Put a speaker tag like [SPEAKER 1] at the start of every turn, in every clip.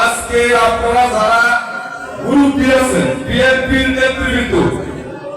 [SPEAKER 1] আজকে আপনারা যারা মুরব্বী আছেন, বিএনপির নেতৃবৃন্দ,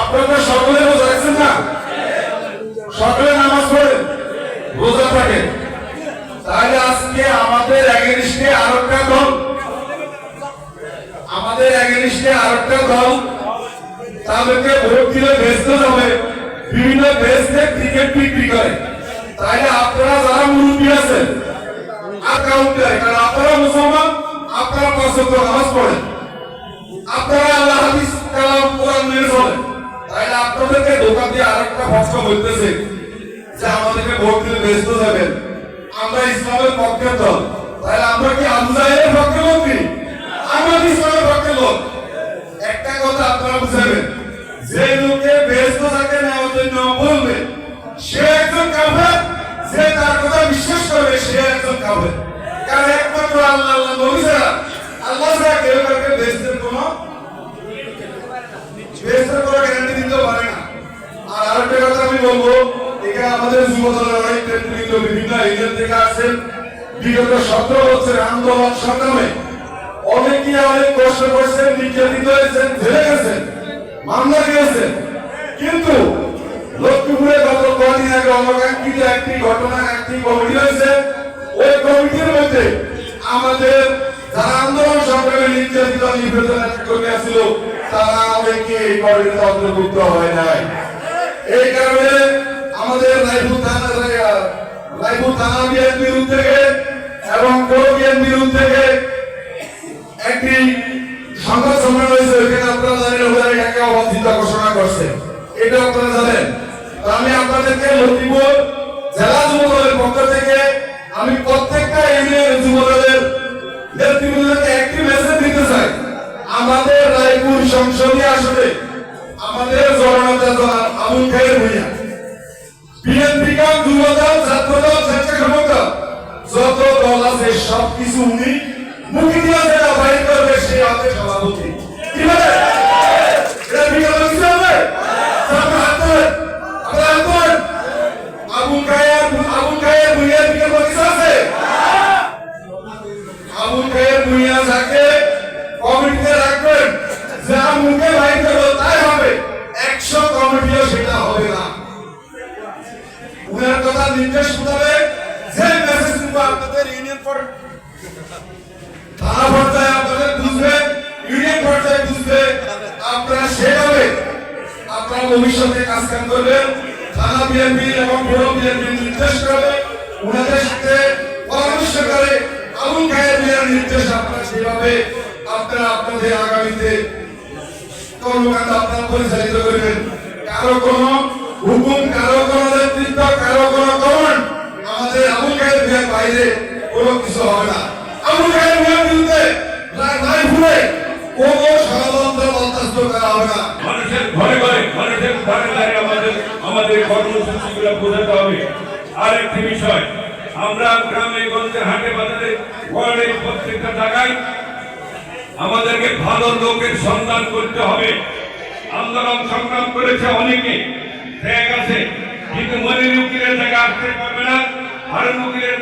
[SPEAKER 1] আপনারা সকলে রোজা রাখছেন না? সকলে নামাজ পড়েন, রোজা থাকেন। তাহলে আজকে আমাদের এগেনিস্টে আরেকটা দল, আমাদের এগেনিস্টে আরেকটা দল তাদেরকে ভোট দিলে বেচতে যাবে, বিভিন্ন দেশে ক্রিকেট বিক্রি করে। তাইলে আপনারা যারা মুরব্বী আছেন আকাউন্ট দেয় কারণ আপনারা মুসলমান আপনারা ওয়াক্ত নামাজ পড়েন। আপনারা আল্লাহ হাদিস, কালাম, কোরআন মেনে চলেন। তাইলে আপনাদেরকে দোকান দিয়ে আরেকটা ফসকা বলতেছে যে আমাদেরকে ভোট দিলে ব্যস্ত যাবেন আমরা ইসলামের পক্ষে দল। তাহলে আমরা কি আবু জাহেলের পক্ষে লোক আমরা ইসলামের পক্ষে লোক। একটা কথা আপনারা বুঝাবেন। আল্লাহ আল্লাহ নবী ছাড়া আল্লাহ ছাড়া কেউ কাউকে বেহেস্তের কোনো বেহেস্তের কোনো গ্যারান্টি দিতে পারে না আর আরেকটা কথা আমি বলব এখানে আমাদের যুব দলের অনেক নেতৃবৃন্দ বিভিন্ন এরিয়া থেকে আসছেন বিগত সতেরো বছরের আন্দোলন সংগ্রামে অনেকে অনেক কষ্ট করেছেন নির্যাতিত হয়েছেন জেলে গেছেন মামলা দিয়েছেন কিন্তু লক্ষ্মীপুরে গত কদিন আগে অনকাঙ্ক্ষিত একটি ঘটনা একটি কমিটি হয়েছে ওই কমিটির মধ্যে আমাদের যারা আন্দোলন সংগ্রামে নির্যাতিত নিবেদন করে আসছিল, তারা অনেকে এই কমিটিতে অন্তর্ভুক্ত হয় নাই। এই কারণে আমাদের রায়পুর থানা রায়পুর থানা বিএনপির উদ্যোগে এবং পৌর বিএনপির উদ্যোগে একটি সংবাদ সম্মেলন হয়েছে ওইখানে আপনারা জানেন ওরা এটাকে অবাধিত ঘোষণা করছে। এটা আপনারা জানেন। আমি আপনাদেরকে লক্ষ্মীপুর জেলা যুব দলের পক্ষ থেকে আমি প্রত্যেকটা ইউনিয়ন যুব দলের নেতৃবৃন্দকে একটি মেসেজ দিতে চাই। আমাদের রায়পুর সংসদীয় আসনে আমাদের জননেতা জনাব আবুল খায়ের ভূঁইয়া। বিএনপি কাম যুবদল ছাত্র দল স্বেচ্ছাসেবক দল যত দল আছে, সবকিছু উনি মুখে দিয়ে যেটা বাইর করবে সেই হবে সভাপতি। কি বলে? নির্দেশ যে মেসেজ আপনাদের ইউনিয়ন থানা পর্যায়ে আপনাদের বুঝবে ইউনিয়ন পর্যায়ে বুঝবে, আপনারা সেভাবে আপনারা ভবিষ্যতে কাজ কাম করবেন। থানা বিএনপি এবং বিএনপি নির্দেশ করবে। উনাদের সাথে পরামর্শ করে আবুল খায়ের মিয়ার নির্দেশ আপনারা সেভাবে আপনারা আপনাদের আগামীতে কর্মকাণ্ড আপনারা পরিচালিত করবেন। কারও কোনো হুকুম, কারও বাইরে কোনো কিছু হবে না।
[SPEAKER 2] আমাদেরকে ভালো লোকের সন্ধান করতে হবে। আন্দোলন সংগ্রাম করেছে অনেকে। কিন্তু মনির উকিলের জায়গা আসতে পারবে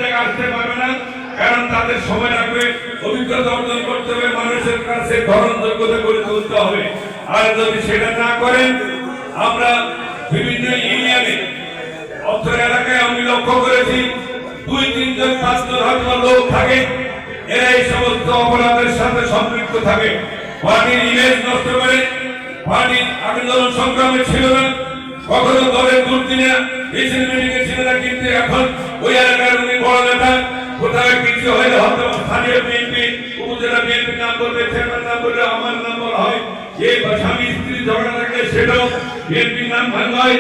[SPEAKER 2] জায়গা আসতে পারবে না, কারণ তাদের সময় লাগবে, অভিজ্ঞতা করতে হবে, মানুষের কাছে ধরন যোগ্যতা করে তুলতে হবে। আর যদি সেটা না করেন, আমরা বিভিন্ন এলাকায় আমি লক্ষ্য করেছি, দুই, তিনজন থাকে সমস্ত অপরাধের সাথে সম্পৃক্ত থাকে। সংগ্রামে ছিল না। কখনো দলের দুর্দিনে মিছিল মিটিংয়ে ছিল না কিন্তু এখন ওই এলাকার উনি বড় নেতা। কোথাও কিছু হলে হয়তো স্থানীয় বিএনপি, উপজেলা বিএনপি নাম বলবে, চেয়ারম্যান নাম বলবে, আমার নাম বলা হয়। যে স্বামী স্ত্রী ঝগড়া থাকলে সেটাও বিএনপির নাম ভাঙা হয়।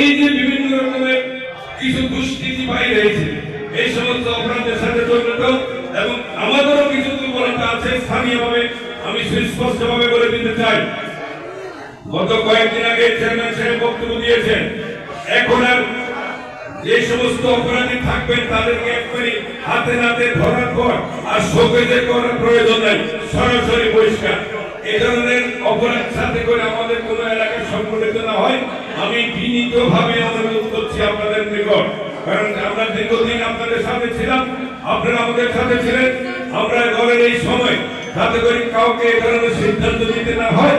[SPEAKER 2] এই যে বিভিন্ন রকমের কিছু দুষ্কৃতি বাইরে রয়েছে, এই সমস্ত অপরাধের সাথে জড়িত এবং আমাদেরও কিছু দুর্বলতা আছে। স্থানীয়ভাবে আমি সুস্পষ্টভাবে বলে দিতে চাই গত কয়েকদিন আগে চেয়ারম্যান সাহেব বক্তব্য দিয়েছেন, এখন আর যে সমস্ত অপরাধী থাকবেন তাদেরকে একবারই হাতে নাতে ধরার পর আর শোকেজে করার প্রয়োজন নাই, সরাসরি পরিষ্কার এই ধরনের অপরাধ সাথে করে আমাদের কোন এলাকায় সংগঠিত না হয়, আমি বিনীত ভাবে অনুরোধ করছি আপনাদের নিকট। কারণ আমরা দীর্ঘদিন আপনাদের সাথে ছিলাম, আপনারা আমাদের সাথে ছিলেন, আমরা দলের এই সময় যাতে করে কাউকে এ ধরনের সিদ্ধান্ত নিতে না হয়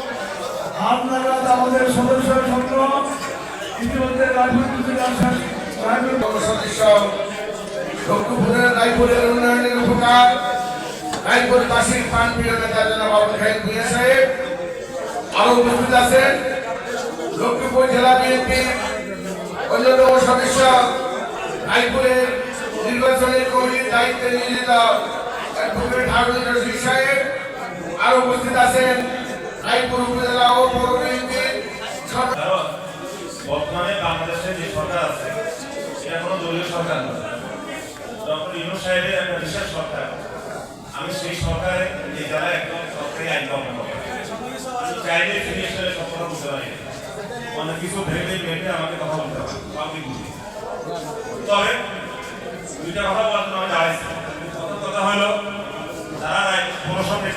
[SPEAKER 2] আপনারা
[SPEAKER 3] আমাদের সদস্য সংগ্রহ ইতিমধ্যে
[SPEAKER 4] সদস্য লক্ষ্মীপুরের রায়পুরের উন্নয়নের উপকার। রায়পুরবাসীর পান প্রিয় নেতা জনাব আবুল ভূঁইয়া সাহেব। আরও উপস্থিত আছেন। লক্ষ্মীপুর জেলা বিএনপির অন্যতম সদস্য। রায়পুরের নির্বাচনের কমিটির দায়িত্বে নিয়োজিত অ্যাডভোকেট হারুন রশিদ সাহেব। আরও উপস্থিত আছেন। রায়পুর উপজেলা ও
[SPEAKER 5] বর্তমানে বাংলাদেশে যে সরকার আছে সেটা কোনো দলীয় সরকার নয়। ডক্টর ইনু সাহেবের একটা বিশেষ সরকার। আমি সেই সরকারে এই জেলায় একদম সরকারি আইন আমি চাইলে ফিরে এসে কথা বলতে পারি। অনেক কিছু ভেবে ভেবে আমাকে কথা বলতে হবে পাবলিক বুঝি তবে দুইটা কথা বলার জন্য আমি দাঁড়াইছি। কথা হলো, যারা পৌরসভা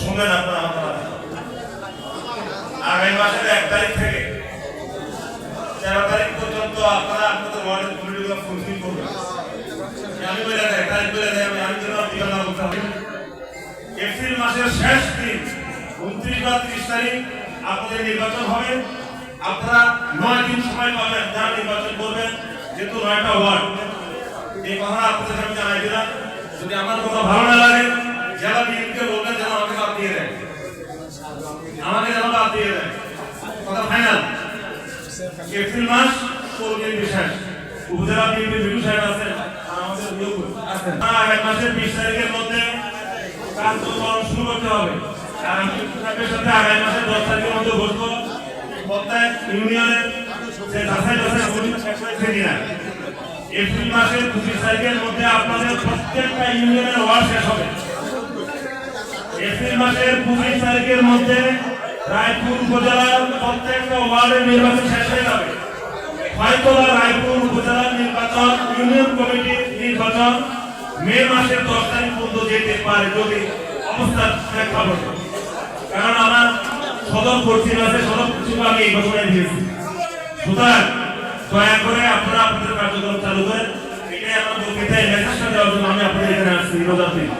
[SPEAKER 5] শুনবেন আপনারা আমার মাসের এক তারিখ থেকে তেরো তারিখ পর্যন্ত আপনারা আপনাদের ওয়ার্ডের কমিটিগুলো ফুলফিল করবেন। আমি বলে দেয় তারিখ বলে দেয়, আমি আমি যেন বিগত বলতে এপ্রিল মাসের শেষ দিন, উনত্রিশ বা ত্রিশ তারিখ আপনাদের নির্বাচন হবে। আপনারা নয় দিন সময় পাবেন, যারা নির্বাচন করবেন, যেহেতু নয়টা ওয়ার্ড। এই কথা আপনাদের আমি জানাই দিলাম। যদি আমার কথা ভালো না লাগে, জেলা বিএনপিকে বলবেন যেন আমাকে বাদ দিয়ে দেয়। আমাকে যেন বাদ দিয়ে দেয়। এপ্রিল মাস পূর্বের বিশেষ উপজেলা বিএনপি বিজু সাহেব আছেন আমাদের বিয়োগ আছেন আগামী মাসের বিশ তারিখের মধ্যে কার্যক্রম শুরু করতে হবে আর আমি সাথে আগামী মাসের দশ তারিখের মধ্যে বসবো প্রত্যেক ইউনিয়নের যে যাচাই বাছাই কমিটি শেষ হয়েছে কিনা এপ্রিল মাসের পঁচিশ তারিখের মধ্যে আপনাদের প্রত্যেকটা ইউনিয়নের ওয়ার্ড শেষ হবে এপ্রিল মাসের পঁচিশ তারিখের মধ্যে রায়পুর উপজেলার প্রত্যেকটা ওয়ার্ডের নির্বাচন শেষ হয়ে যাবে। হয়তো বা রায়পুর উপজেলার নির্বাচন, ইউনিয়ন কমিটির নির্বাচন, মে মাসের দশ তারিখ পর্যন্ত যেতে পারে যদি অবস্থা প্রেক্ষাপট। কারণ আমার সদর পশ্চিম আছে, সদর পশ্চিম আমি এই ঘোষণায় দিয়েছি। সুতরাং, দয়া করে আপনারা আপনাদের কার্যক্রম চালু করেন। এটাই আমার বক্তৃতায় মেসেজটা দেওয়ার জন্য আমি আপনাদের এখানে আসছি। রোজার দিন।